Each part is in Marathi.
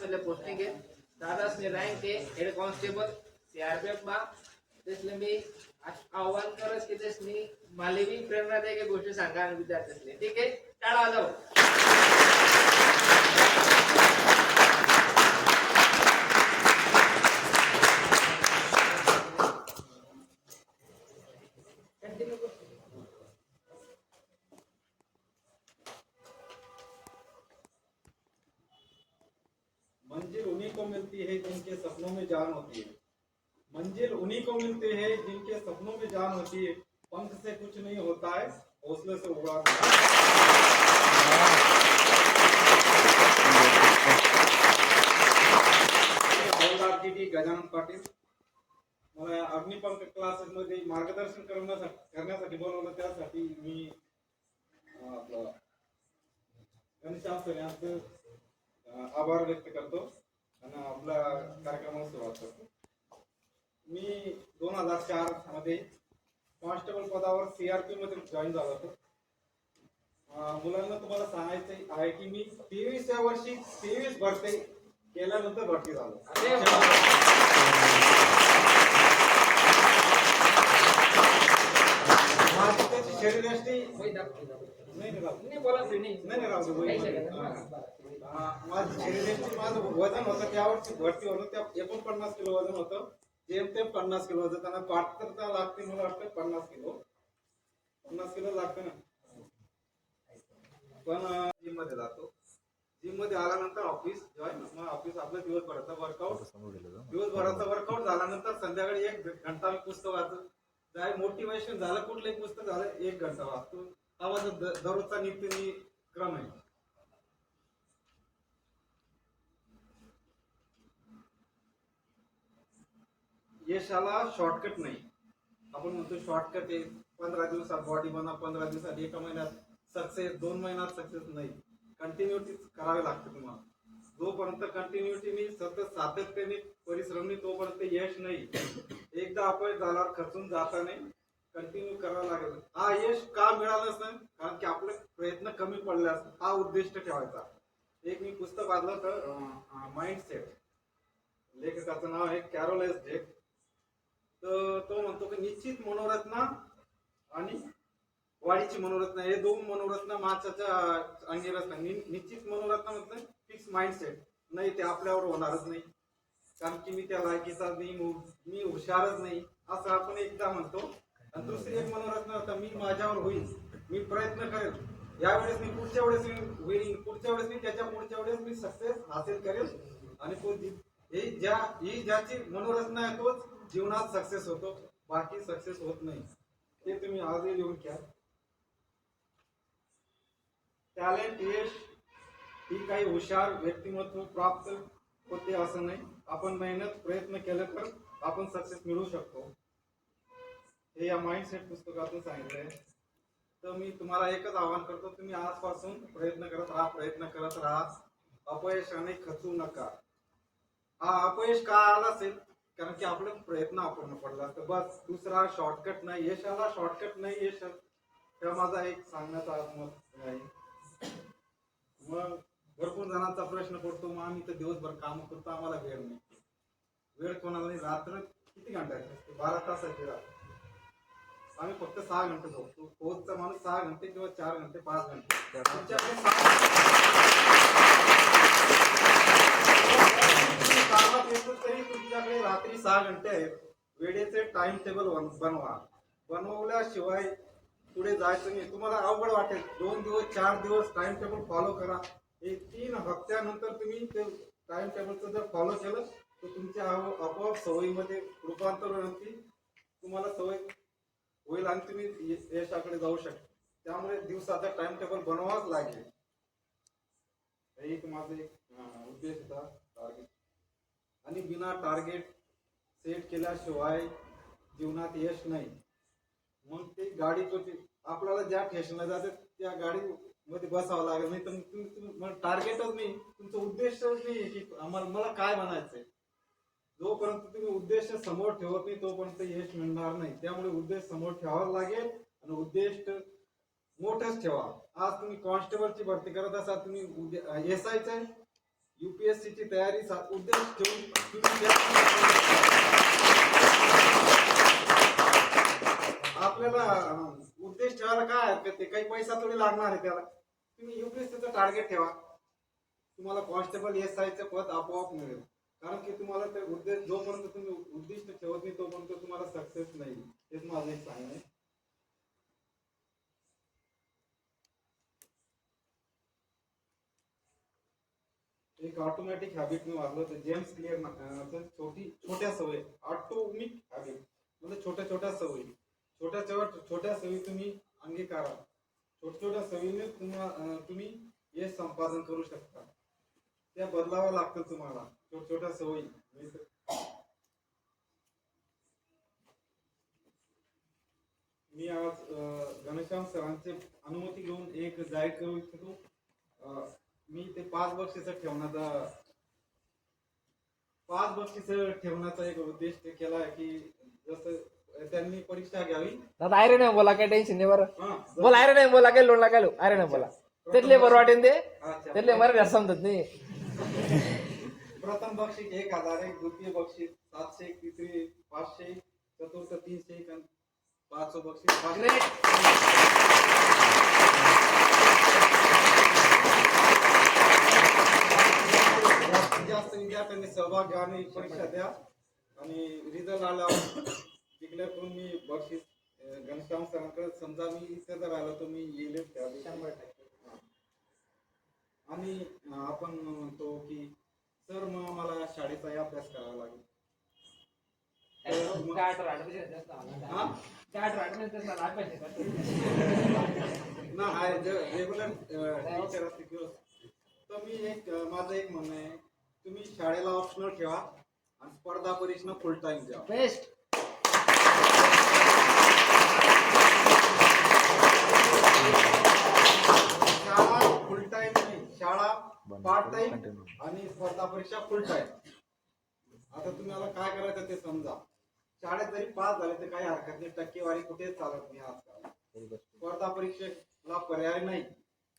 पहिले पोस्टिंग आहे दादासनी रँक आहे हेड कॉन्स्टेबल सीआरपीएफमा त्यसले मी आव्हान करत की त्यासनी मालेवी प्रेरणादायक गोष्टी सांगा आणि विद्यार्थ्यांनी ठीक आहे टाळा जाऊ को मिलती है जिनके सपनों में जान होती है। मंजिल उन्हीं को मिलती है जिनके सपनों में जान होती है। पंख से कुछ नहीं होता है हौसले से उड़ा हवालदार जी डी गजानन पाटील मला अग्निपंख क्लासेस मध्ये मार्गदर्शन करण्यासाठी बोलवलं त्यासाठी मी आपलं यांचं अं, आभार व्यक्त करतो आणि आपल्या कार्यक्रमाला सुरुवात करतो. मी दोन हजार चारमध्ये कॉन्स्टेबल पदावर सीआरपी मध्ये जॉईन झालो होतो. मुलांना तुम्हाला सांगायचं आहे की मी तेवीसव्या वर्षी तेवीस भरती केल्यानंतर भरती झालो. वा. नाही नाही नाही माझं माझं वजन होतं त्यावरची भरती होतं त्या एकोणपन्नास किलो वजन होतं जेमतेम पन्नास किलो होतं त्यांना पात्रता लागते मला वाटतं पन्नास किलो पन्नास किलो लागतं ना पण जिममध्ये जातो जिममध्ये आल्यानंतर ऑफिस जॉईन मग ऑफिस आपलं दिवसभराचा वर्कआउट दिवसभराचा वर्कआउट झाल्यानंतर संध्याकाळी एक घंटा पुस्तक वाचतो काय मोटिवेशन झालं कुठलंही पुस्तक झालं एक घंटा वाचतो. हा माझा दररोजचा नित्य क्रम आहे. यशाला शॉर्टकट नाही. आपण म्हणतो शॉर्टकट आहे पंधरा दिवसात बॉडी बना पंधरा दिवसात एका महिन्यात सक्सेस दोन महिन्यात सक्सेस नाही. कंटिन्युटी करावे लागते तुम्हाला. जोपर्यंत कंटिन्युटीने सतत सातत्याने परिश्रमने तोपर्यंत यश नाही. एकदा अपयश झाल्यावर खचून जाता नाही कंटिन्यू करावं लागेल. हा यश का मिळालं असं कारण की आपले प्रयत्न कमी पडले असतात हा उद्दिष्ट ठेवायचा. एक मी पुस्तक वाचलं तर माइंडसेट लेखकाचं नाव आहे कॅरोलेस डेक तर तो म्हणतो की निश्चित मनोरत्न आणि वाढीची मनोरत्न हे दोन मनोरत्न माणसाच्या अंगी रत्न निश्चित मनोरत्न म्हटलं फिक्स माइंडसेट नाही ते आपल्यावर होणारच नाही. कारण की मी त्या लायकीचा नाही मी हुशारच नाही. असं आपण एकदा म्हणतो. दुसरी एक मनोरचना होता मी माझ्यावर होईल. मी प्रयत्न करेल. यावेळेस मी पुढच्या वेळेस मी होईल पुढच्या वेळेस मी त्याच्या पुढच्या वेळेस मी सक्सेस हासिल करेल. आणि तो ही ज्या ही ज्याची मनोरचना आहे तोच जीवनात सक्सेस होतो. बाकी सक्सेस होत नाही. ते तुम्ही आजही लिहून घ्या. टॅलेंट यश ही काही हुशार व्यक्तिमत्व प्राप्त होते असं नाही. आपण मेहनत प्रयत्न केले तर आपण सक्सेस मिळवू शकतो. हे या माइंडसेट पुस्तकातून सांगितलंय. तर मी तुम्हाला एकच आवाहन करतो तुम्ही आजपासून प्रयत्न करत राहा प्रयत्न करत राहा. अपयशाने खचू नका. हा अपयश का आला असेल? कारण की आपलं प्रयत्न अपूर्ण पडला असतं. बस दुसरा शॉर्टकट नाही. यशाला शॉर्टकट नाही यश तेव्हा माझा एक सांगण्याचा मत आहे. मग भरपूर जणांचा प्रश्न पडतो मग आम्ही तर दिवसभर काम करतो आम्हाला वेळ नाही. वेळ कोणाला नाही. रात्र किती घंटा बारा तासाची रात्र. आम्ही फक्त सहा घंटे झोपतो. रोजचा माणूस सहा घंटे किंवा चार घंटे पाच घंटे. येतो तरी तुमच्याकडे रात्री सहा घंटे आहेत. वेळेचे टाइम टेबल बनवा. बनवल्याशिवाय पुढे जायचं नाही. तुम्हाला अवघड वाटेल. दोन दिवस चार दिवस टाइम टेबल फॉलो करा. एक तीन हप्त्यानंतर तुम्ही ते टाइम टेबलचं जर फॉलो केलं तर तुमच्या आपोआप सवयीमध्ये रूपांतर होईल. तुम्हाला सवय होईल आणि तुम्ही यशाकडे जाऊ शकता. त्यामुळे दिवसाचा टाइम टेबल बनवावाच लागेल. एक माझा एक उद्देश होता टार्गेट आणि बिना टार्गेट सेट केल्याशिवाय जीवनात यश नाही. मग ते गाडी तो आपल्याला ज्या ठेशनला जाते त्या गाडी मध्ये बसावं लागेल. नाही तर तुम्ही- टार्गेटच नाही. तुमचा उद्देशच नाही की आम्हाला मला काय म्हणायचंय. जोपर्यंत तुम्ही उद्देश समोर ठेवत नाही तोपर्यंत यश मिळणार नाही. त्यामुळे उद्देश समोर ठेवावा लागेल आणि उद्देश मोठच ठेवा. आज तुम्ही कॉन्स्टेबलची भरती करत असाल तुम्ही उद्या एस आयचं युपीएससी ची तयारी उद्देश ठेवून आपल्याला उद्देश ठेवायला काय हरकत ते काही पैसा थोडी लागणार आहे त्याला. तुम्ही युपीएससीचं टार्गेट ठेवा. तुम्हाला कॉन्स्टेबल एस आयचं पद आपोआप मिळेल. कारण की तुम्हाला ते उद्देश जोपर्यंत तुम्ही उद्दिष्ट ठेवत नाही तोपर्यंत तुम्हाला सक्सेस नाही. हेच माझं एक सांगणं आहे. एक ऑटोमॅटिक हॅबिट मी वाचलं तर जेम्स क्लिअर छोटी छोट्या सवय. ऑटोमिक हॅबिट म्हणजे छोट्या छोट्या सवयी. छोट्या छोट्या छोट्या सवयी तुम्ही अंगीकारा. छोट्या छोट्या सवयीने तुम्ही यश संपादन करू शकता. त्या बदलावं लागतं तुम्हाला. छोट्या छोट्या सवयी मी आज घनश्याम सरांचे अनुमती घेऊन एक जाहीर करू इच्छितो. मी ते पाच बक्षीस ठेवण्याचा पाच बक्षीस ठेवण्याचा एक उद्देश केला आहे की जसं त्यांनी परीक्षा घ्यावी. दादा अरे नाही बोला काय टेन्शन नाही बरं. बोला अरे नाही बोला काय लोण लागायलो अरे नाही बोला. त्यातले बरं वाटेन ते. त्यातले मराठी समजत नाही. प्रथम बक्षीस एक हजार एक द्वितीय बक्षीस सातशे एक तिसरी पाचशे चतुर्थ तीनशे एक आणि पाचवं बक्षीस. जास्तीत जास्त विद्यार्थ्यांनी सहभाग घ्या आणि परीक्षा द्या. आणि रिझल्ट आल्यावर करून मी बक्षीस घनश्याम सरांकडे. समजा मी इथे जर आलो तर मी येईलच. आणि आपण म्हणतो की सर मग मला शाळेचाही अभ्यास करावा लागेल. तर? ना हाय रेग्युलर टीचर असते तर मी एक माझं एक म्हणणं आहे तुम्ही शाळेला ऑप्शनल ठेवा आणि स्पर्धा परीक्षा फुल टाइम द्या. बेस्ट शाळा फुल टाइम नाही शाळा पार्ट टाइम आणि स्पर्धा परीक्षा फुल टाइम आता तुम्हाला काय करायचं ते समजा. शाळेत जरी पास झाले तर काही हरकत नाही. टक्केवारी कुठेच चालत नाही आजकाल. स्पर्धा परीक्षेला पर्याय नाही.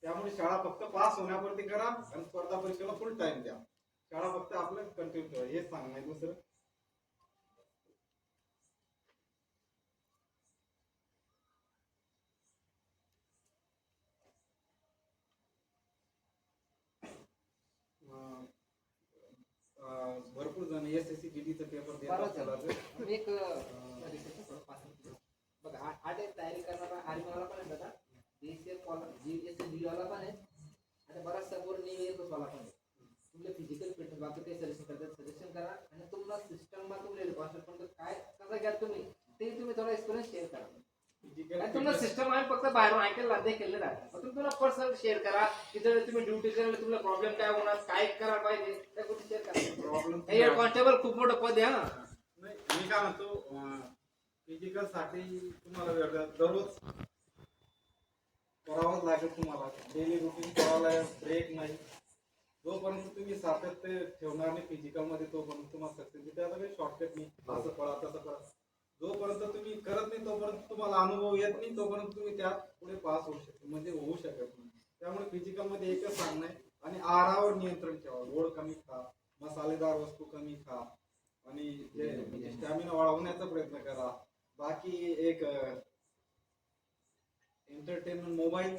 त्यामुळे शाळा फक्त पास होण्यापुरती करा आणि स्पर्धा परीक्षेला फुल टाइम द्या. शाळा फक्त आपलं कंटिन्यू ठेवा. हेच सांगणं दुसरं अं, अं, भरपूर जण एस एस सी जीडीचा पेपर बरं असतात. मी एक बघा आ- आठ एक तयारी करणारा आर्मीवाला पण आहे दादा. बीएसएफ वाला पण आहे. आणि बराचसा पोर वाला पण आहे. तुमले फिजिकल फिटनेस बाकी ते सजेशन करतात सजेशन करा. आणि तुम्हाला सिस्टम मा तुमले कॉन्सेप्ट पण काय कसं घ्या तुम्ही ते तुम्ही थोडा एक्सपिरियन्स शेअर करा. आणि तुम्हाला सिस्टम आहे फक्त बाहेरून ऐकायला लागते केलं राहतं मग तुम्ही तुला पर्सनल शेअर करा. की जर तुम्ही ड्युटी करायला तुम्हाला प्रॉब्लेम काय होणार काय करायला पाहिजे त्या गोष्टी शेअर करा. प्रॉब्लेम हे कॉन्स्टेबल खूप मोठं पद आहे हा. नाही मी काय म्हणतो फिजिकलसाठी तुम्हाला वेगळं दररोज करावंच लागेल तुम्हाला. डेली रुटीन करावं लागेल ब्रेक नाही. जोपर्यंत तुम्ही सातत्य ठेवणार नाही फिजिकलमध्ये तोपर्यंत तुम्हाला सक्सेस त्याला काही शॉर्टकट नाही. असं पळा तसं पळा जोपर्यंत तुम्ही करत नाही तोपर्यंत तुम्हाला अनुभव येत नाही तोपर्यंत तुम्ही त्यात पुढे पास होऊ शकत म्हणजे होऊ शकत नाही. त्यामुळे फिजिकलमध्ये एकच सांगणं आहे आणि आहारावर नियंत्रण ठेवा. गोड कमी खा मसालेदार वस्तू कमी खा आणि जे स्टॅमिना वाढवण्याचा प्रयत्न करा. बाकी एक एंटरटेनमेंट मोबाईल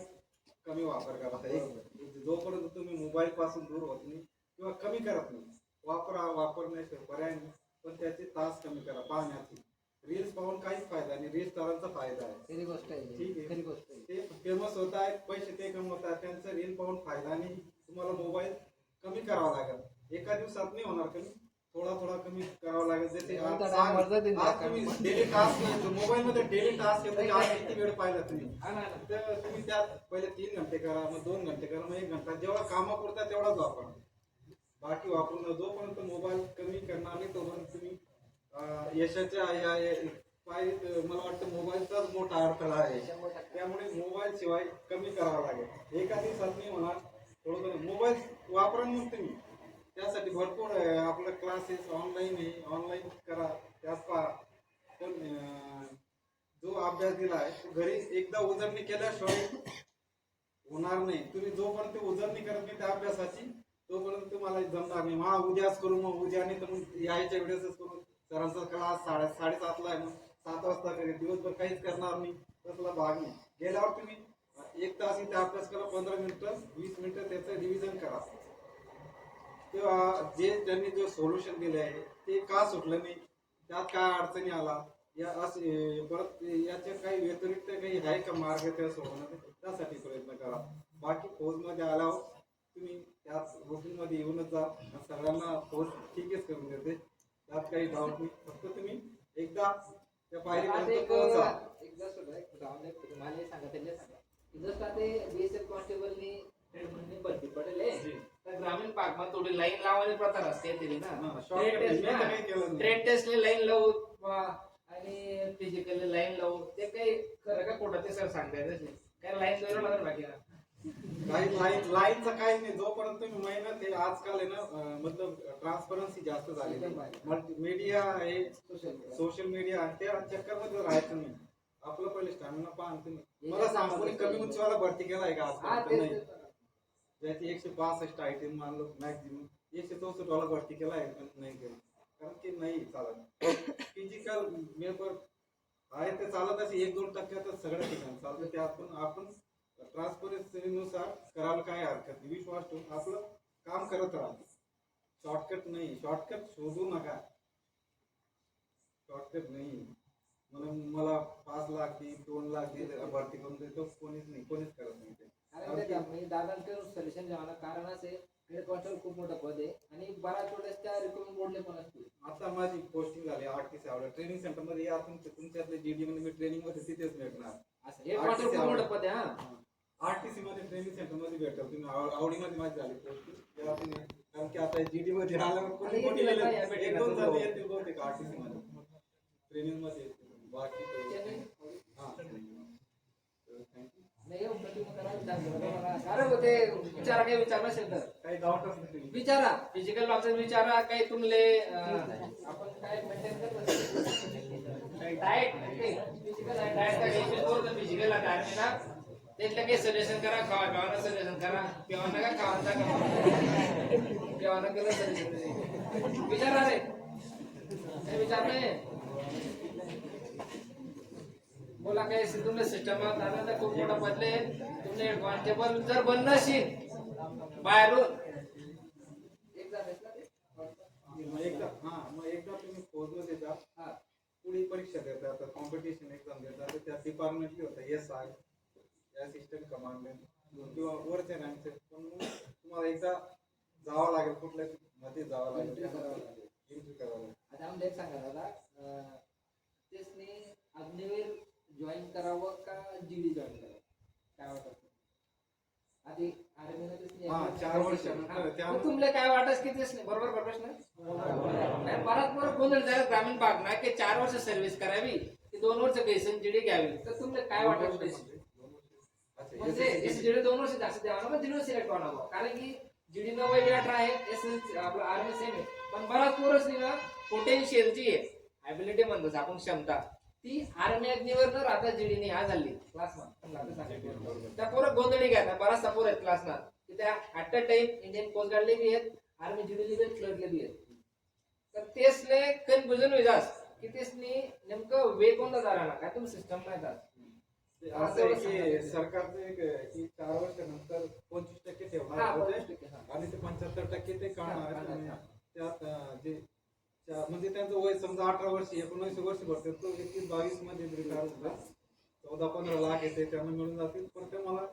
कमी वापर करा. एक जोपर्यंत तुम्ही मोबाईल पासून दूर होत नाही किंवा कमी करत नाही वापरा वापरण्याशिवाय पर्याय नाही पण त्याचे तास कमी करा पाहण्याचे रील्स पाहून काहीच फायदा नाही. रील्स करायचा फायदा आहे. खरी गोष्ट आहे. ठीक आहे. खरी गोष्ट आहे. ते फेमस होत आहेत पैसे ते कमवत आहेत. त्यांचं रील पाहून फायदा नाही. तुम्हाला मोबाईल कमी करावा लागेल. एका दिवसात नाही होणार कमी. थोडा थोडा कमी करावा लागेल. जसे आज- कोणता time वर जाते आज तुम्ही डेली टास्क मोबाईल मध्ये डेली टास्क येतो की आज किती वेळ पाहिला तुम्ही. तर तुम्ही त्यात पहिले तीन घंटे करा मग दोन घंटे करा मग एक घंटा. जेवढा कामापुरता तेवढाच वापरा. बाकी वापरू नका जोपर्यंत मोबाईल कमी करणार नाही तोपर्यंत तुम्ही यशाच्या या मला वाटतं मोबाईलचाच मोठा अडथळा आहे. त्यामुळे मोबाईल शिवाय कमी करावा लागेल. एका दिवसात मी म्हणा थोडं थोडं मोबाईल वापरा मग तुम्ही. त्यासाठी भरपूर आपलं क्लासेस ऑनलाईन आहे. ऑनलाईन करा. त्यात पहा. पण जो अभ्यास दिला आहे तो घरी एकदा उजळणी केल्याशिवाय होणार नाही. तुम्ही जोपर्यंत उजळणी करत नाही त्या अभ्यासाची तोपर्यंत तुम्हाला जमणार नाही. हा उद्याच करू मग. उद्या नाही तर मग यायच्या वेळेसच करू. सरांचा क्लास साडे साडेसातला आहे मग सात वाजता करेल दिवसभर काहीच करणार नाही. तसला भाग नाही. गेल्यावर तुम्ही एक तास इथे अभ्यास करा पंधरा मिनिटं वीस मिनिटं त्याचं रिव्हिजन करा. तेव्हा जे त्यांनी जो सोल्युशन दिले आहे ते का सुटलं नाही? त्यात काय अडचणी आला? या असे परत याच्या काही व्यतिरिक्त काही आहे का मार्ग त्या सोडवण्याचा त्यासाठी प्रयत्न करा. बाकी फौजमध्ये आल्यावर तुम्ही त्याच गोष्टींमध्ये येऊनच जा. सगळ्यांना फौज ठीकच करून देते. त्यात काही नाही फक्त तुम्ही एकदा त्या पायरीपर्यंत पोहोचा एकदा एक एक हे सांगा त्यांनी सांगा की जसं आता ते बीएसएफ कॉन्स्टेबलनी भरती पडेल हे. जी. तर ग्रामीण भागમાં थोडी लाईन लावायची प्रथा असते तरी ना हा, shortcut ट्रेड मी तर काही केलं नाही. ट्रेड टेस्टले लाईन लावू वा आणि फिजिकल लाईन लावू ते काही खरं का खोटं ते सर सांगतायतच नाही काय लाईन लावलं लागलं बाकी ना काही लाईन लाईनचं काही नाही. जोपर्यंत तुम्ही मेहनत हे आजकाल आहे ना मतलब ट्रान्सपरन्सी जास्त झालेली आहे. मीडिया हे सोशल सोशल मीडिया त्या चक्करमध्ये राहायचं नाही. आपलं पहिले स्टॅमिना पाहा तुम्ही. मला सांग कोणी कमी उंचीवाला भरती केलाय का आजकाल नाही. ज्याची एकशे पासष्ट आहे मानलो मॅक्झिमम एकशे चौसष्ट वाला भरती केलाय पण नाही केलं. कारण की नाही चालत. फिजिकल मेपर आहे ते चालत असे एक दोन टक्क्यातच सगळ्या ठिकाणी चालतं. ते आपण आपण ट्रान्सपरन्सीनुसार करायला काय हरकत नाही. विश्वास ठेवून आपलं काम करत राहा. शॉर्टकट नाही. शॉर्टकट शोधू नका. शॉर्टकट नाही. म्हणून मला पाच लाख दे दोन लाख दे भरती करून देतो कोणीच नाही. कोणीच करत नाही ते. कारण ते दादांकडून सजेशन जेव्हा कारण असे हेड कॉन्स्टेबल खूप मोठं पद आहे. आणि बऱ्याच वेळेस त्या रिक्रुटमेंट बोर्डले पण असतील. आता माझी पोस्टिंग झाली आरटीसी आवडे ट्रेनिंग सेंटरमध्ये या तुमच्या तुमच्यातले जीडी मध्ये मी ट्रेनिंगमध्ये तिथेच भेटणार. असं हेड कॉन्स्टेबल खूप मोठं पद आहे हा. आरटीसी मध्ये ट्रेनिंग सेंटरमध्ये भेटेल तुम्ही आव- आवडीमध्ये माझी झाली. तुम्ही कारण की आता जीडी मध्ये आल्यावर कोणी कोणी येतील एक दोन जण तुम्ही. येतील बहुतेक आरटीसी मध्ये. ट्रेनिंगमध्ये येतील. बाकी? हा थँक्यू नाही हो, प्रतिमा करा, विचार. कारण हो ते विचारा काही विचारलं असेल तर. काही डाऊटच नाही विचारा. फिजिकल बाबतीत विचारा. काही तुमले अं, आपण काय मेंटेन करत diet physical diet physical diet ना त्यातलं काही सजेशन करा। खावा पिवाना सजेशन करा। पिवाना का खावाचा का पिवाना केलं सजेशन विचारा रे काही विचार नाही बोला काही तुमच्या सिस्टम झालं तर खूप मोठं बदले। तुमने कॉन्स्टेबल जर बनणं असेल बाहेरून ते? एकदा हा मग एकदा तुम्ही जा हा. पुढे परीक्षा देतात आता कॉम्पिटिशन एक्झाम देतात त्या डिपार्टमेंटली होतं एस आय असिस्टंट कमांडंट किंवा वरचे रँकचे पण मग तुम्हाला एकदा जावं लागेल कुठल्या मध्ये जावं लागेल. एंट्री करावं लागेल. आता आम्हाला एक सांगा दादा तेचनी अग्निवीर जॉईन करावं का जीडी जॉईन करावं? काय वाटत आधी हा, चार तुमले काय वाटत की तेच नाही बरोबर बरोबर नाही, परत परत गोंधळ झाला ग्रामीण भाग ना की चार वर्ष सर्व्हिस करावी की दोन वर्ष बेसन जीडी घ्यावी. तर तुमले काय वाटत म्हणजे एस जीडी दोन वर्ष जास्त द्यावा पण सिलेक्ट व्हावं कारण की जीडी नव्वद अठरा आहे एस आपलं आर्मी सेम आहे. पण बराच पोरस ना पोटेन्शियल जी आहे ऍबिलिटी म्हणतो आपण क्षमता ती आर्मी अग्निवर न. राहता जीडीने ने आज हल्ली क्लास त्या पोरं गोंधळी घ्या बराचसा पोर आहेत क्लासना की त्या at a time Indian coast गार्डले बी आहेत आर्मी जीडीले बी आहेत क्लर्कले बी आहेत तर तेचले कन्फ्युजन विजास की तेचनी नेमकं वे कोणता झाला ना? काय तुम्ही सिस्टम नाही जात असं आहे की सरकारचं एक की चार वर्षानंतर पंचवीस टक्के ठेवणार होते आणि ते पंच्याहत्तर टक्के ते काढणार आणि त्यात अं, जे च्या- म्हणजे त्यांचं वय समजा अठरा वर्ष एकोणवीस वर्ष भरते तो एकवीस बावीस मध्ये रिटायर होता चौदा पंधरा लाख येते त्यांना मिळून जातील पण ते मला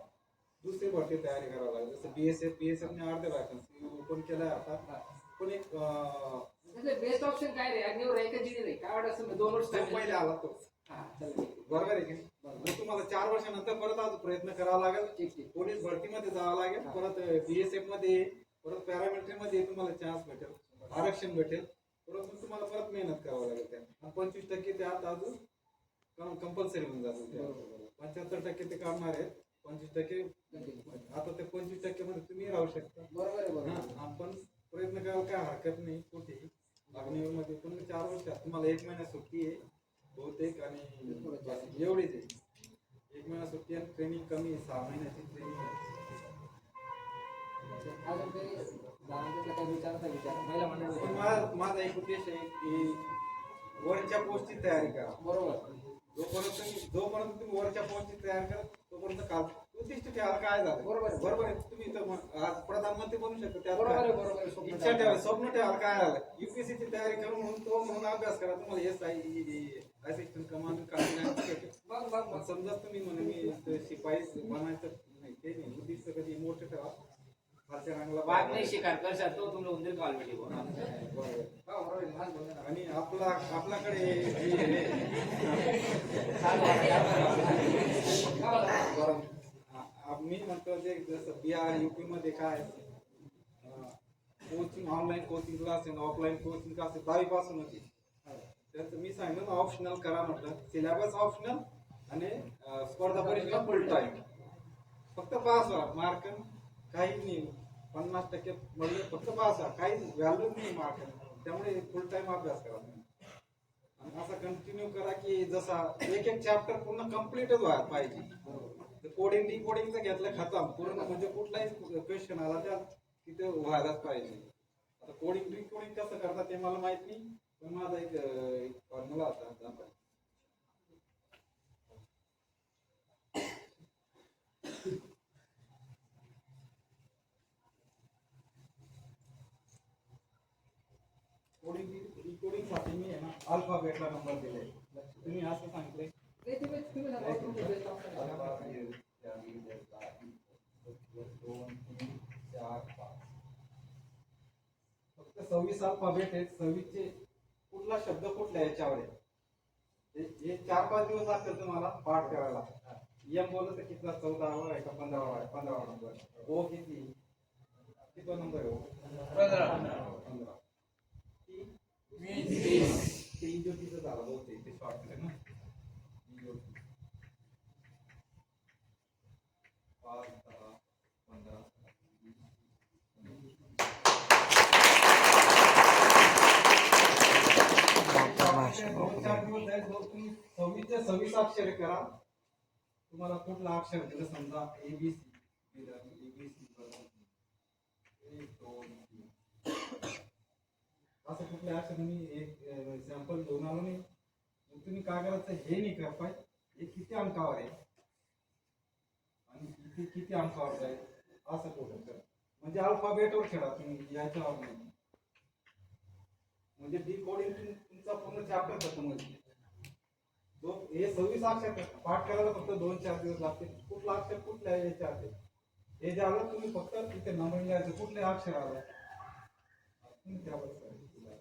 दुसरी भरती तयारी करावी लागेल जसं बीएसएफ बीएसएफ ने वॅकन्सी ओपन केलाय आता पण एक अं, बेस्ट ऑप्शन काय रे अग्निवर आहे का जीडी रे काय वाटत असेल दोन वर्ष जो पहिले आला तो बरोबर आहे की? मग तुम्हाला चार वर्षानंतर परत अजून प्रयत्न करावा लागेल. पोलीस भरतीमध्ये जावं लागेल परत बीएसएफमध्ये परत पॅरामिलिटरी मध्ये तुम्हाला चान्स भेटेल आरक्षण भेटेल. परत तुम्हाला परत मेहनत करावं लागेल त्या पंचवीस टक्के ते आता अजून कंपल्सरी होऊन त्या पंच्याहत्तर टक्के ते काढणार आहेत. पंचवीस टक्के आता ते पंचवीस टक्के मध्ये तुम्ही राहू शकता. बरोबर आहे आपण प्रयत्न करायला काय हरकत नाही कुठे अग्निवीरमध्ये पण चार वर्षात. तुम्हाला एक महिना सुट्टी आहे बहुतेक आणि एवढीच आहे. एक महिना सुट्टी आणि ट्रेनिंग कमी आहे सहा महिन्याची ट्रेनिंग आहे. अजून काही काही विचार महिला मंडळ माझा माझा एक उद्देश आहे की वरच्या पोस्टची तयारी करा. बरोबर. जोपर्यंत जोपर्यंत तुम्ही वरच्या पोस्टची तयारी करा तोपर्यंत काल उद्दिष्ट ठेवा काय झालं बरोबर आहे. बरोबर आहे तुम्ही इथं मग आज प्रधानमंत्री बनू शकता त्यात बरोबर आहे, काय? बरोबर आहे. स्वप्न इच्छा ठेवा. स्वप्न ठेवा काय झालं UPSC ची तयारी करून म्हणून तो म्हणून अभ्यास करा तुम्हाला हेच आहे असिस्टंट कमांड बघ बघ बघ समजा तुम्ही म्हणे मी इथं शिपाई बनायचं नाही ते नाही उद्दिष्ट कधी मोठं ठेवा खालच्या रंगाला वाघ नाही शिकार कर शकतो तुमला उंदीर कॉल बरोबर. हो बरोबर आहे. ना. आणि आपला आपल्याकडे हे- चालू आहे. हो, हो. बरं. आ- आ- मी म्हणतो जे जसं बिहार युपी मध्ये काय कोचिंग ऑनलाईन कोचिंग क्लास आहे ऑफलाईन कोचिंग क्लास आहे दहावी पासून होती. त्यांचं मी सांगितलं ऑप्शनल करा म्हटलं. सिलेबस ऑप्शनल आणि स्पर्धा परीक्षा फुल टाईम फक्त पास व्हा. मार्क काही नाही. पन्नास टक्के म्हणजे फक्त पास व्हा. काही व्हॅल्यू नाही मार्क त्यामुळे फुल टाइम अभ्यास करा. आणि असा कंटिन्यू करा की जसा एक एक चॅप्टर पूर्ण कम्प्लीटच व्हायला पाहिजे. कोडिंग डिकोडिंगचं घेतलं खतम. पूर्ण म्हणजे कुठलाही क्वेश्चन आला त्या तिथे व्हायलाच पाहिजे. आता कोडिंग डिकोडिंग कसं करतात ते मला माहीत नाही पण माझा एक फॉर्म्युला होता. कोडिंग डिकोडिंगसाठी मी आहे ना अल्फाबेटला नंबर दिले तुम्ही असं सांगितले तीन फक्त सव्वीस अल्फाबेट आहेत सव्वीसचे कुठला शब्द कुठल्या याच्यावर आहे हे- चार पाच दिवस लागतील तुम्हाला पाठ करायला एम बोलत तर कितला चौदावा आहे का पंधरावा आहे पंधरावा नंबर ओ किती कितवा नंबर आहे ओ पंधरा. पंधरा टी वीस, वीस. ते इंजोटीचं झालं बहुतेक ते शॉर्ट ना इंजोटी पाच दहा पंधरा दोन चार दिवस जाईल जो तुम्ही सव्वीसच्या सव्वीस अक्षर करा. तुम्हाला कुठला अक्षर दिलं? समजा एबीसी दिलं एबीसी एक दोन असं कुठल्या अक्षर मी एक सॅम्पल घेऊन आलो नाही. तुम्ही काय करायचं? हे नाही कर पाय. हे किती अंकावर आहे? आणि किती किती अंकावर जाईल? असं करून करा. म्हणजे अल्फाबेटवर खेळा तुम्ही. याच्यावर नाही. म्हणजे डी कोडिंग तुमचा पूर्ण चॅप्टर खतम होईल. जो हे सव्वीस अक्षर पाठ करायला फक्त दोन चार दिवस लागतील कुठला अक्षर कुठल्या याच्यात आहे हे जे आलं तुम्ही फक्त तिथे नंबर लिहायचं. कुठले अक्षर आलं? तुम्ही.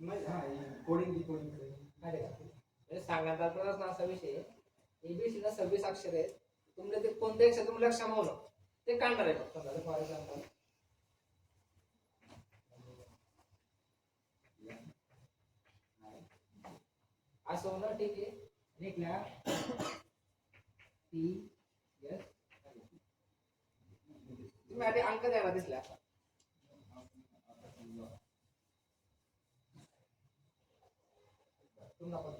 नाही हा कोडिंग डिकोडिंग माहिती आहे का? म्हणजे सांगण्याचा असा विषय एबीसी ला सव्वीस अक्षर आहेत. तुमच्या ते कोणते अक्षर तुम्हाला लक्षात मावलं ते काढणार आहे फक्त. असं होणार ठीक आहे निघल्या टी यस तुम्ही आधी अंक द्यायला दिसल्या तुम्हाला पण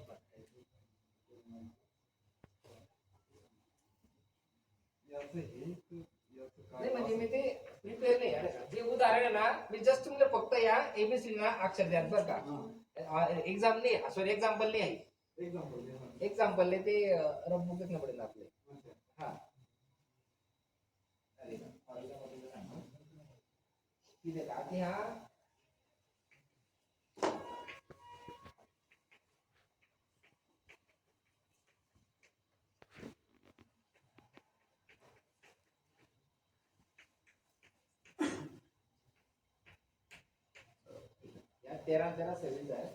हे नाही म्हणजे मी ते प्रिपेअर नाही आहे. जे उदाहरण आहे ना मी जस्ट तुम्हाला फक्त या एबीसी ना अक्षर द्या बरं का एक्झाम नाही सॉरी एक्झाम्पल नाही आहे. एक्झाम्पल नाही ते रबुक न पडेल आपले. हा. ठीक आहे आता ह्या तेरा तेरा सव्वीस आहे.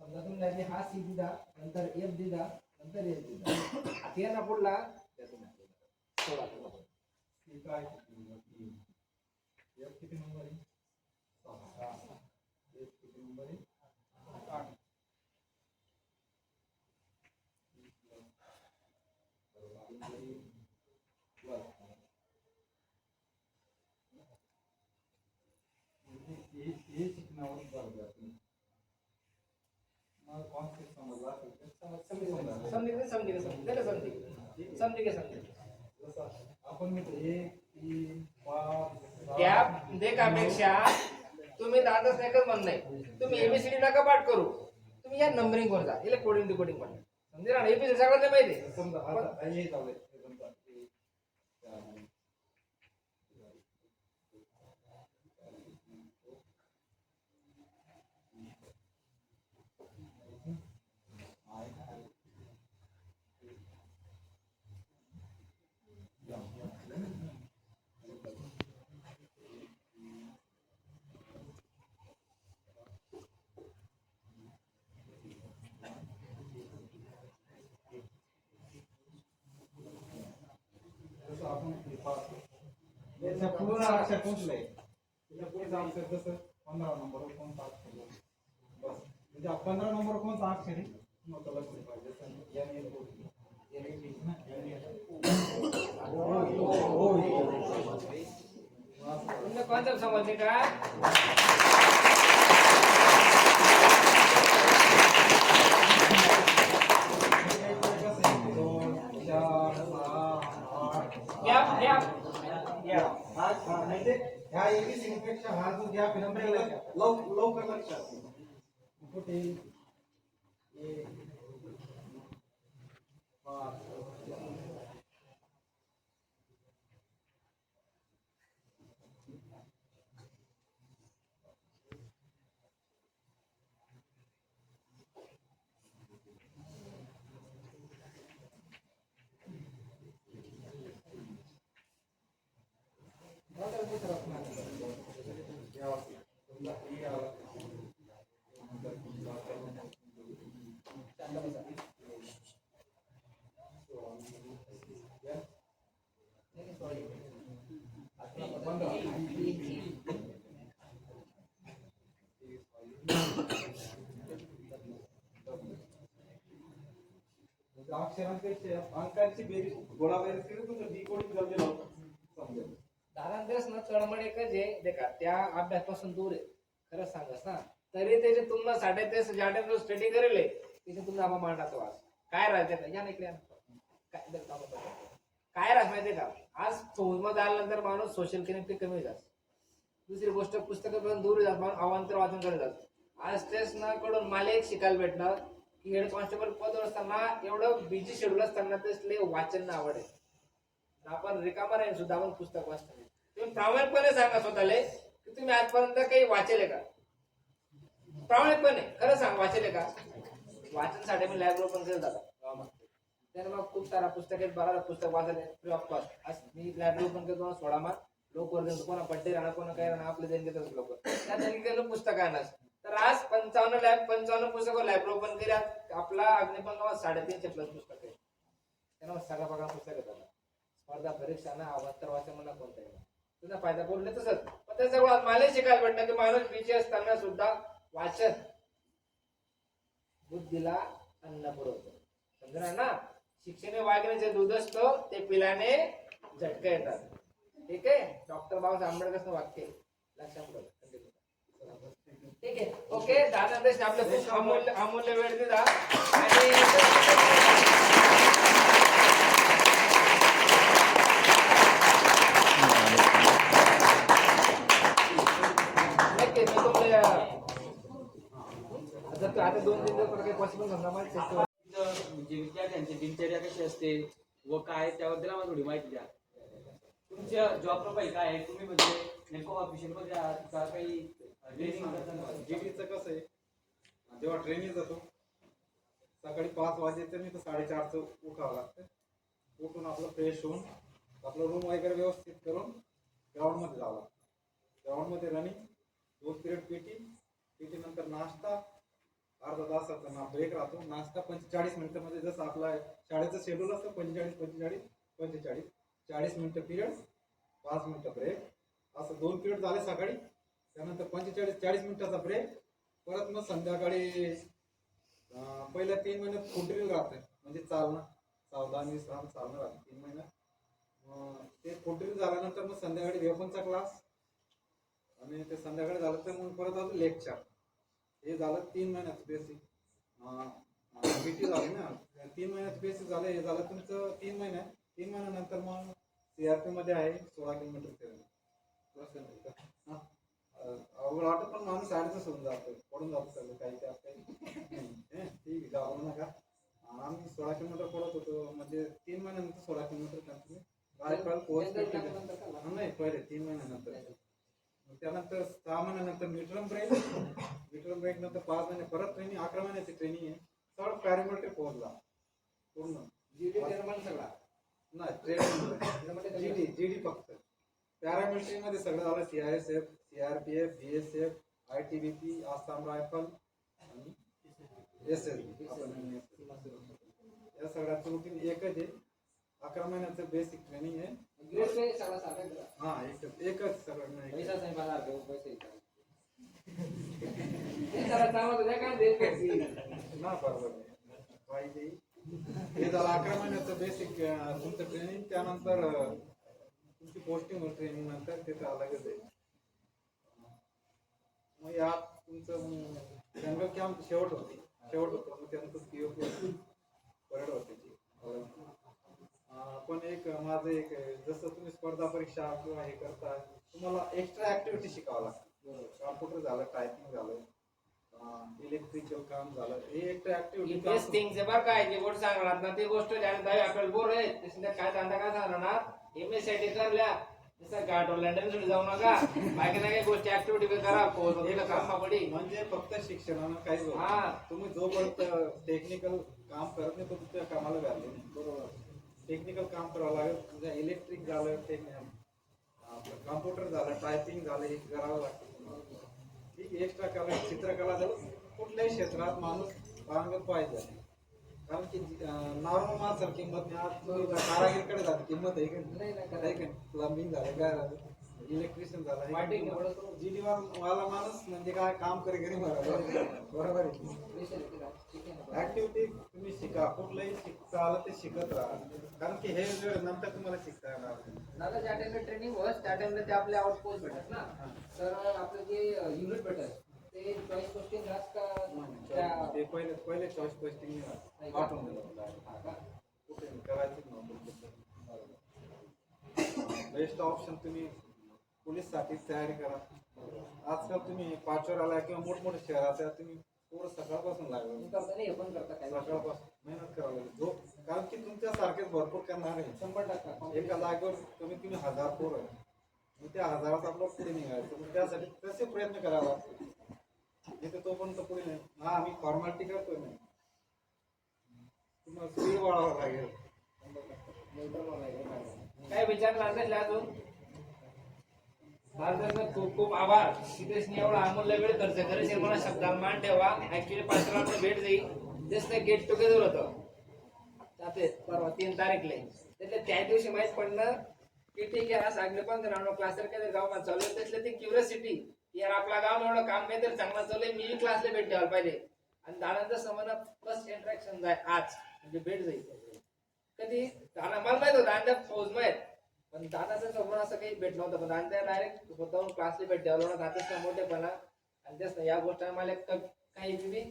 समजा तुम्ही लागले हा सी दिला नंतर एफ दिला नंतर एफ दिला आता ना पुढला त्यातून आपल्याला सोळा. दिला. ती काय किती नंबर आहे सहा. F किती नंबर आहे आठ. Plus. भर द्या तुम्ही. आपण देखापेक्षा दादाच एकच म्हणणं आहे तुम्ही एबीसीडी नका पाठ करू. तुम्ही या नंबरिंग वर जा. इला कोडिंग डिकोडिंग पण समजे ना एबीसीडी सगळ्यांना माहिती आहे. समजा आता हे चालू आहे. हे समजा हे, चार, जसं आपण हे पाहतो. याच्या पूर्ण अक्षर कुठलं आहे त्याच्या पुढे अक्षर जसं पंधरा नंबर कोणता अक्षर आहे? बस म्हणजे पंधरा नंबर कोणता अक्षर आहे नव्हतं लक्षात पाहिजे जसं या ने बोलतो. या ने लिहिलं ना, या ने- ओ, ओ, ओ, ओ. असं. तुमने कॉन्सेप्ट समजले का कसं गॅप हा, म्हणजे ह्या ABCD पेक्षा हा जो गॅप आहे ना, लव- लव- लवकर लक्षात. कुठे पाच, समजा हे आलं. म्हणजे अक्षरांपेक्षा अंकांची बेरीज केली तुमचं डिकोडिंग समजेल ना तळमळ एकच आहे. देखा त्या अभ्यासापासून दूर आहे. खरंच सांगस ना. तरी त्याचे तुम्हाला साडे ते ज्याडे स्टडी करेल तिथे त्याचे तुम्ही आम्हा मांडातो आज काय राहते या ना इकडे या काय बरं, काय राहत माहितीये का? आज फौजमध्ये आल्यानंतर माणूस सोशल कनेक्टिव्ह कमी जात. दुसरी गोष्ट पुस्तकापासून दूर जात. माणूस अवांतर वाचन करत जात. आज तेच ना कडून मला एक शिकायला भेटलं. हेड कॉन्स्टेबल पद असताना एवढं बिझी शेड्यूल असताना त्यातले वाचन आवड. आहे आपण रिकामा राहील सुद्धा आपण पुस्तक वाचताना. तुम्ही प्रामाणिकपणे सांगा स्वतःले की तुम्ही आजपर्यंत काही वाचले का? प्रामाणिकपणे खरं सांग वाचले का? वाचनसाठी मी लायब्ररी पण केलं जातात गावामध्ये त्याने मग खूप सारा पुस्तक आहेत बरा पुस्तक वाचले. फ्री ऑफ कॉस्ट आज मी लायब्ररी पण करतो सोळा मार्क लोक वर्ग कोणा बड्डे राहणार कोणा काय राहणार आपले देणगे लोक. त्या देणगे पुस्तक आणणार तर आज पंचावन्न लॅब पंचावन्न पुस्तकं लायब्ररी ओपन केल्या आपला अग्निपण साडेतीनशे प्लस पुस्तक आहे त्यांना सगळा बघा पुस्तक येतात स्पर्धा परीक्षांना अवांतर वाचन म्हणा कोणतं तुझा फायदा बोलले नाही तसंच पण त्या सगळं मला शिकायला भेटलं की माणूस बिजी असताना सुद्धा वाचन. बुद्धीला अन्न पुरवतो. समजणार ना? शिक्षण वागण्याचे दूध असतो ते पिल्याने झटका येतात. ठीक आहे? डॉक्टर बाबासाहेब आंबेडकरचं वाक्य लक्षात ओके दादा देश आपले खूप अमूल्य अमूल्य वेळ दिला. आता तू- आता दोन तीन दिवस काही पॉसिबल समजा करू. इथं म्हणजे विद्यार्थ्यांची दिनचर्या कशी असते व काय त्याबद्दल आम्हाला थोडी माहिती द्या. तुमच्या जॉब प्रोफाईल काय आहे? तुम्ही म्हणजे नेमकं ऑफिशियलमध्ये आहात का काही जीटीचं कसं आहे जेव्हा ट्रेनिंग जातो सकाळी पाच वाजेचं मी तर साडेचारचं उठावं लागतं. उठून आपलं फ्रेश होऊन आपलं रूम वगैरे व्यवस्थित करून ग्राउंडमध्ये जावं लागतं. ग्राउंडमध्ये रनिंग दोन पिरियड पीटी पीटी नंतर नाश्ता अर्धा तासाचा ना ब्रेक राहतो. नाश्ता पंचेचाळीस मिनिटामध्ये जसं आपला शाळेचं शेड्यूल असतं पंचेचाळीस पंचेचाळीस पंचेचाळीस. चाळीस मिनिटं पिरियड पाच मिनिटं ब्रेक असं दोन पिरियड झाले सकाळी त्यानंतर पंचेचाळीस चाळीस मिनिटाचा ब्रेक परत मग संध्याकाळी अं, पहिल्या तीन महिन्यात फुट राहते. म्हणजे चालणं. सावधान विश्राम चालणं राहतं तीन महिन्यात. मग ते फुट झाल्यानंतर मग संध्याकाळी वेपनचा क्लास आणि ते संध्याकाळी झालं तर मग परत अजून लेक्चर हे झालं तीन महिन्यात बेसिक बीटी झाली ना. तीन महिन्यात बेसिक झालं. हे झालं तुमचं तीन महिन्यात. तीन महिन्यानंतर मग सीआरपी मध्ये आहे सोळा किलोमीटर फिरणं. बस अवघड वाटत पण माणूस ऍडजस्ट होऊन जातो पडून जातो सगळं काही नाही. हे, ठीक आहे जाऊ नका आम्ही सोळा किलोमीटर पडत होतो म्हणजे तीन महिन्यानंतर सोळा किलोमीटर कंटिन्यू रायफल पोस्ट नाही पहिले तीन महिन्यानंतर मग त्यानंतर सहा महिन्यानंतर न्यूट्रल ब्रेक न्यूट्रल ब्रेक नंतर पाच महिने परत ट्रेनिंग अकरा महिन्याची ट्रेनिंग आहे सगळं पॅरामिलिटरी पोहोचला पूर्ण नाही ट्रेनिंग जीडी जीडी फक्त पॅरामिलिटरी मध्ये सगळं झालं. CISF CRPF BSF I T B P Assam rifle आणि एस एस या सगळ्याचं रुटीन एकच आहे. अकरा महिन्याचं बेसिक ट्रेनिंग आहे. हा एकच एकच सगळं नाही. ना बरोबर. पाहिजे हे झालं अकरा महिन्याचं बेसिक तुमचं ट्रेनिंग त्यानंतर तुमची पोस्टिंग ट्रेनिंग नंतर ते अलगच आहे. मग यात तुमचं जंगल कॅम्प शेवट होते. शेवट होतं. मग त्यानंतर पीओ परेड होते ती. अं, पण एक माझं एक जसं तुम्ही स्पर्धा परीक्षा किंवा हे करता तुम्हाला एक्स्ट्रा ऍक्टिव्हिटी शिकावं लागतं. कॉम्प्युटर झालं टायपिंग झालं इलेक्ट्रिकल काम झालं हे एक्स्ट्रा ऍक्टिव्हिटी आहे बरं काय जे गोष्ट सांगणार ना ती गोष्ट ज्याने दहावी आपल्याला बोर आहे त्याच्या काय धंदा काय सांगणार एम एससाठी करल्या जसं गाठ लंडनसाठी जाऊ नका. बाकी नाही काही गोष्टी ऍक्टिव्हिटी करा. पोहोचला काम पडी. म्हणजे फक्त शिक्षणानं काहीच होत हा. नाही. तुम्ही जोपर्यंत टेक्निकल काम करत नाही तो तुमच्या कामाला व्हॅल्यू नाही. बरोबर. टेक्निकल काम करावं लागेल. तुझ्या इलेक्ट्रिक झालं टेक आपलं कॉम्प्युटर झालं टायपिंग झालं हे करावं लागतं तुम्हाला. ठीक एक्स्ट्रा कला चित्रकला झालं कुठल्याही क्षेत्रात माणूस पारंगत पाहिजे. कारण की नॉर्मल माणसाला किंमत नाही. आज कारागीरकडे जाते किंमत आहे का नाही? प्लंबिंग झालं काय झालं? इलेक्ट्रिशियन झालं जीडी वाला माणूस म्हणजे काय? काम करे घरी बरोबर आहे ऍक्टिव्हिटी तुम्ही शिका कुठलंही शिकता आलं ते शिकत राहा. कारण की हे नंतर तुम्हाला शिकता येणार नाही. दादा ज्या टाइमला ट्रेनिंग होत त्या टाइमला ते आपले आउटपोस्ट भेटत ना. तर आपलं जे युनिट भेटत ते चॉईस क्वेश्चन राहत का त्या- ते पहिले पहिले चॉईस पोस्टिंग पाठवून दिलं हा का? कुठे करायचंच नव्हतं बेस्ट ऑप्शन तुम्ही पोलीससाठी तयारी करा। आजकाल तुम्ही पाचवर आला किंवा मोठमोठ्या शहरात आहे, तुम्ही थोडं सकाळपासून लागलं। तुम्ही करता नाही हे पण करता काय सकाळपासून मेहनत करावं लागेल। जो कारण की तुमच्या सारखेच भरपूर करणार आहे। शंभर टक्का एका जागेवर कमीत कमी हजार पोर आहे. मग त्या हजारात आपलं पुढे निघायचं. मग त्यासाठी तसे प्रयत्न करावे लागतात तो तोपर्यंत पुढे नाही. हा आम्ही फॉर्मॅलिटी करतोय नाही तुम्हाला स्पीड वाढवावं लागेल. काय विचार लागले अजून? भारताचा खूप खूप आभार. सिद्धेशने एवढा अमूल्य वेळ खर्च करायचे मला शब्दात मान ठेवा. ऍक्च्युली पाच आपलं भेट जाईल. जस्ट गेट टुगेदर होतं. जाते. परवा तीन तारीखले. त्यातल्या त्या दिवशी माहीत पडलं की ठीक आहे हा आगले पण राहणं क्लासर काय गावात चालू त्यातलं ती क्युरियोसिटी यार आपला गाव एवढं काम काहीतरी चांगलं चाललंय. मी क्लासला भेट द्यायला पाहिजे. आणि दादांचं समजा फर्स्ट इंटरॅक्शन जाय आज. म्हणजे भेट जाईल कधी? दादा मला माहीत होता आणि फौज माहीत पण दादाचं समोर असं काही भेटलं नव्हतं. पण दादा डायरेक्ट स्वतःहून क्लासला भेट द्यावं ना दादाचा मोठेपणा. आणि त्याच या गोष्टी मला काही बी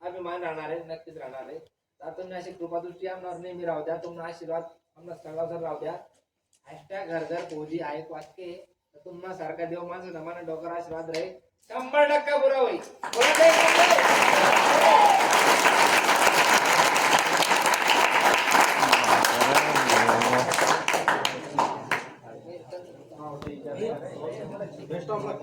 अभिमान राहणार आहे. नक्कीच राहणार आहे. दातून अशी कृपादृष्टी आमणार नेहमी राहू द्या. तुम्हाला आशीर्वाद आमना सगळा राहू द्या. हॅशटॅग घर घर फौजी ऐक वाक्य तुम्हा सारखा देव माझं नमान डोकर आशीर्वाद राहील. शंभर टक्का पुरा होईल. Best of luck